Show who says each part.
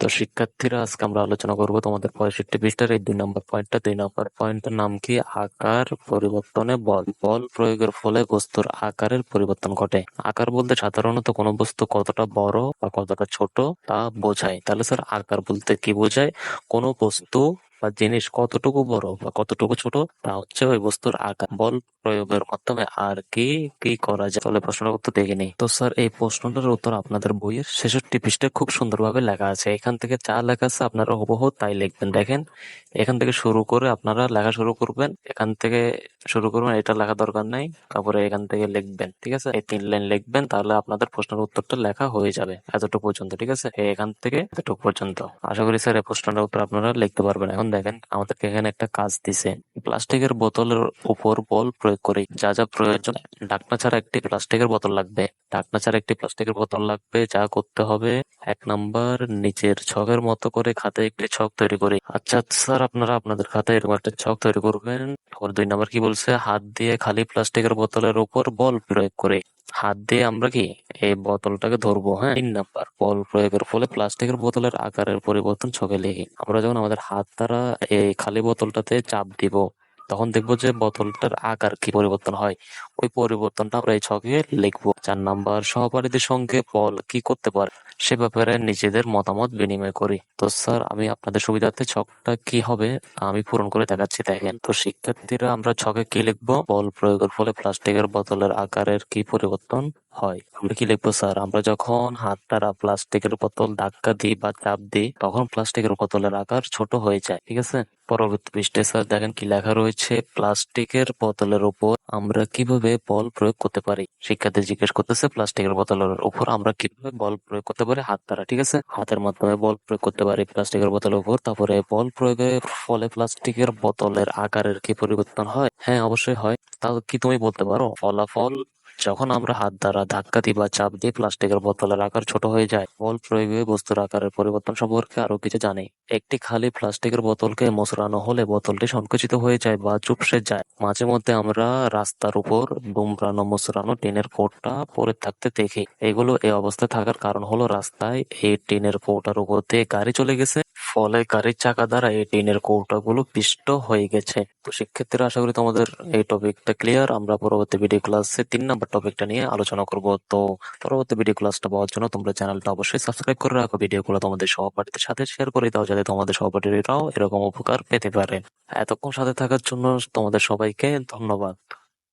Speaker 1: তো শিক্ষার্থীরা আজকে আমরা আলোচনা করব তোমাদের পঁয়ষট্টি পৃষ্ঠার এই দুই নম্বর পয়েন্টটা দুই নম্বর পয়েন্টের নাম কি? আকার পরিবর্তনে বল। বল প্রয়োগের ফলে বস্তুর আকারের পরিবর্তন ঘটে। আকার বলতে সাধারণত কোনো বস্তু কতটা বড় বা কতটা ছোট তা বোঝায়। তাহলে স্যার আকার বলতে কি বোঝায়? কোনো বস্তু বা জিনিস কতটুকু বড় বা কতটুকু ছোট তা হচ্ছে ওই বস্তুর আকার। বল প্রয়োগের মাধ্যমে আর কি কি করা যায়, তাহলে উত্তর দেখে নেই। তো স্যার, এই প্রশ্নটার উত্তর আপনাদের বইয়ের ছেষট্টি পৃষ্ঠায় খুব সুন্দরভাবে লেখা আছে। এখান থেকে যা লেখা আছে আপনারা হুবহু তাই লিখবেন। দেখেন, এখান থেকে শুরু করে আপনারা লেখা শুরু করবেন, এখান থেকে শুরু করবেন, এটা লেখা দরকার নাই, তারপরে এখান থেকে লিখবেন, ঠিক আছে? এই তিন লাইন লিখবেন, তাহলে আপনাদের প্রশ্নের উত্তরটা লেখা হয়ে যাবে এতটুকু পর্যন্ত, ঠিক আছে? এখান থেকে এতটুকু পর্যন্ত। আশা করি স্যার, এই প্রশ্নটার উত্তর আপনারা লিখতে পারবেন। এখন দেখেন, আমাদেরকে এখানে একটা কাজ দিছে। প্লাস্টিকের বোতলের উপর বল প্রয়োগ করি। যা যা প্রয়োজন, ঢাকনা ছাড়া একটি প্লাস্টিকের বোতল লাগবে। ঢাকনা ছাড়া একটি প্লাস্টিকের বোতল লাগবে, যা করতে হবে এক নাম্বার নিচের ছকের মতো করে খাতে একটি ছক তৈরি করি। আচ্ছা স্যার, আপনারা আপনাদের খাতায় এরকম একটা ছক তৈরি করবেন। তারপর দুই নাম্বার কি বলছে? হাত দিয়ে খালি প্লাস্টিকের বোতলের উপর বল প্রয়োগ করে। হাত দিয়ে আমরা কি? এই বোতলটাকে ধরবো হ্যাঁ? তিন নাম্বার, বল প্রয়োগের ফলে প্লাস্টিকের বোতলের আকারের পরিবর্তন ছকে লিখি আমরা যখন আমাদের হাত দ্বারা এই খালি বোতলটাতে চাপ দিব তখন দেখব যে বোতলটার আকার কি পরিবর্তন হয়। ওই পরিবর্তনটা আমরা এই ছকে লিখব। চার নাম্বার সহপাঠীদের সঙ্গে বল কি করতে পারে? সে ব্যাপারে নিজেদের মতামত বিনিময় করি। তো স্যার, আমি আপনাদের সুবিধার্থে ছকটা কি হবে আমি পূরণ করে দেখাচ্ছি, দেখেন। তো শিক্ষার্থীরা আমরা ছকে কি লিখব? বল প্রয়োগের ফলে প্লাস্টিকের বোতলের আকারের কি পরিবর্তন হয়? আমরা কি লিখব স্যার? আমরা যখন হাত দ্বারা প্লাস্টিকের বোতল ধাক্কা দিই বা চাপ দিই, তখন প্লাস্টিকের বোতলের আকার ছোট হয়ে যায়, ঠিক আছে? পরবর্তী পৃষ্ঠে স্যার দেখেন কি লেখা রয়েছে, প্লাস্টিকের বোতলের উপর আমরা কীভাবে বল প্রয়োগ করতে পারি? শিক্ষার্থী জিজ্ঞেস করতেছে, প্লাস্টিকের বোতলের উপর আমরা কীভাবে বল প্রয়োগ করতে পারি? হাত দ্বারা, ঠিক আছে? হাতের মাধ্যমে বল প্রয়োগ করতে পারি প্লাস্টিকের বোতলের উপর। তারপরে বল প্রয়োগের ফলে প্লাস্টিকের বোতলের আকারের কি পরিবর্তন হয়? হ্যাঁ অবশ্যই হয়। তাও কি তুমি বলতে পারো? ফলাফল যখন আমরা হাত দ্বারা ধাক্কা দিই বা চাপ দিই, প্লাস্টিকের বোতলের আকার ছোট হয়ে যায়। বল প্রয়োগে বস্তুর আকারের পরিবর্তন সম্পর্কে আরও কিছু জানি। একটি খালি প্লাস্টিকের বোতলকে মোচড়ানো হলে বোতলটি সংকুচিত হয়ে যায় বা চুপসে যায়। মাঝে মধ্যে আমরা রাস্তার উপর দুমড়ানো মোচড়ানো টিনের কোটটা পরে থাকতে দেখি। এগুলো এই অবস্থায় থাকার কারণ হলো রাস্তায় এই টিনের কৌটার উপর দিয়ে গাড়ি চলে গেছে। ফলে গাড়ির চাকা দ্বারা এই টিনের কৌটাগুলো পিষ্ট হয়ে গেছে। তো শিক্ষার্থীরা আশা করি তোমাদের এই টপিকটা ক্লিয়ার আমরা পরবর্তী ভিডিও ক্লাসে তিন নম্বর টপিকটা নিয়ে আলোচনা করব। তো পরবর্তী ভিডিও ক্লাসটা পাওয়ার জন্য তোমরা চ্যানেলটা অবশ্যই সাবস্ক্রাইব করে রাখো। ভিডিও ভিডিওগুলো তোমাদের সহপাঠীদের সাথে শেয়ার করে দাও, যাতে তোমাদের সহপাঠীরাও এরকম উপকার পেতে পারে। এতক্ষণ সাথে থাকার জন্য তোমাদের সবাইকে ধন্যবাদ।